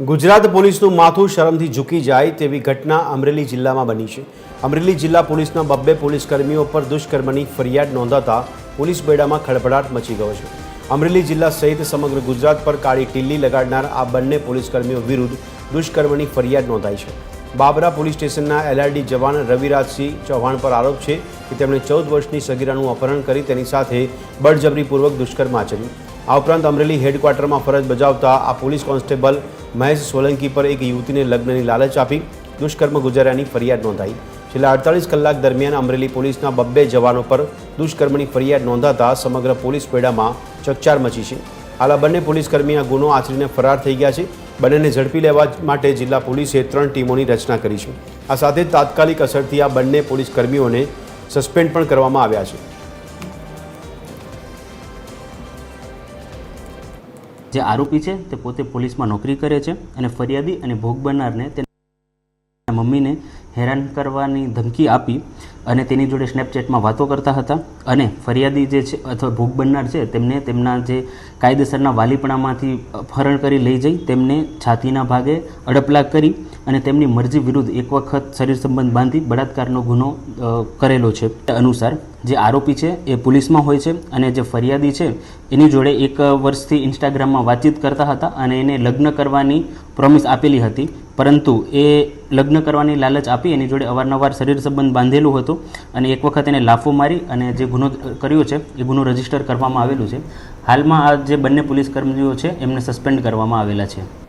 ગુજરાત પોલીસનું માથું શરમથી ઝૂકી જાય તેવી ઘટના અમરેલી જિલ્લામાં બની છે. અમરેલી જિલ્લા પોલીસના બબ્બે પોલીસકર્મીઓ પર દુષ્કર્મની ફરિયાદ નોંધાતા પોલીસ બેડામાં ખળભળાટ મચી ગયો છે. અમરેલી જિલ્લા સહિત સમગ્ર ગુજરાત પર કાળી ટીલ્લી લગાડનાર આ બંને પોલીસકર્મીઓ વિરુદ્ધ દુષ્કર્મની ફરિયાદ નોંધાઈ છે. બાબરા પોલીસ સ્ટેશનના એલઆરડી જવાન રવિરાજસિંહ ચૌહાણ પર આરોપ છે કે તેમણે ચૌદ વર્ષની સગીરાનું અપહરણ કરી તેની સાથે બળજબરીપૂર્વક દુષ્કર્મ આચર્યું. આ ઉપરાંત અમરેલી હેડક્વાર્ટરમાં ફરજ બજાવતા આ પોલીસ કોન્સ્ટેબલ મહેશ સોલંકી પર એક યુવતીને લગ્નની લાલચ આપી, દુષ્કર્મ ગુજાર્યાની ફરિયાદ નોંધાઈ. છેલ્લા અડતાલીસ કલાક દરમિયાન અમરેલી પોલીસના બબ્બે જવાનો પર દુષ્કર્મની ફરિયાદ નોંધાતા સમગ્ર પોલીસ બેડામાં ચકચાર મચી છે. હાલ આ બંને પોલીસકર્મી આ ગુનો આચરીને ફરાર થઈ ગયા છે. બંનેને ઝડપી લેવા માટે જિલ્લા પોલીસે ત્રણ ટીમોની રચના કરી છે. આ સાથે તાત્કાલિક અસરથી આ બંને પોલીસ કર્મીઓને સસ્પેન્ડ પણ કરવામાં આવ્યા છે. જે આરોપી છે તે પોતે પોલીસમાં નોકરી કરે છે અને ફરિયાદી અને ભોગ બનનારને મમ્મીને હેરાન કરવાની ધમકી આપી અને તેની જોડે સ્નેપચેટમાં વાતો કરતા હતા અને ફરિયાદી જે છે અથવા ભોગ બનનાર છે, તેમને તેમના જે કાયદેસરના વાલીપણામાંથી અપહરણ કરી લઈ જઈ, તેમને છાતીના ભાગે અડપલા કરી અને તેમની મરજી વિરુદ્ધ એક વખત શરીર સંબંધ બાંધી બળાત્કારનો ગુનો કરેલો છે. અનુસાર જે આરોપી છે એ પોલીસમાં હોય છે અને જે ફરિયાદી છે એની જોડે એક વર્ષથી ઇન્સ્ટાગ્રામમાં વાતચીત કરતા હતા અને એને લગ્ન કરવાની પ્રોમિસ આપેલી હતી. પરંતુ એ લગ્ન કરવાની લાલચ આપી, એની જોડે અવારનવાર શરીર સંબંધ બાંધેલું હતું અને એક વખત એને લાફો મારી અને જે ગુનો કર્યો છે, એ ગુનો રજિસ્ટર કરવામાં આવેલું છે. હાલમાં આ જે બંને પોલીસ કર્મીઓ છે, એમને સસ્પેન્ડ કરવામાં આવેલા છે.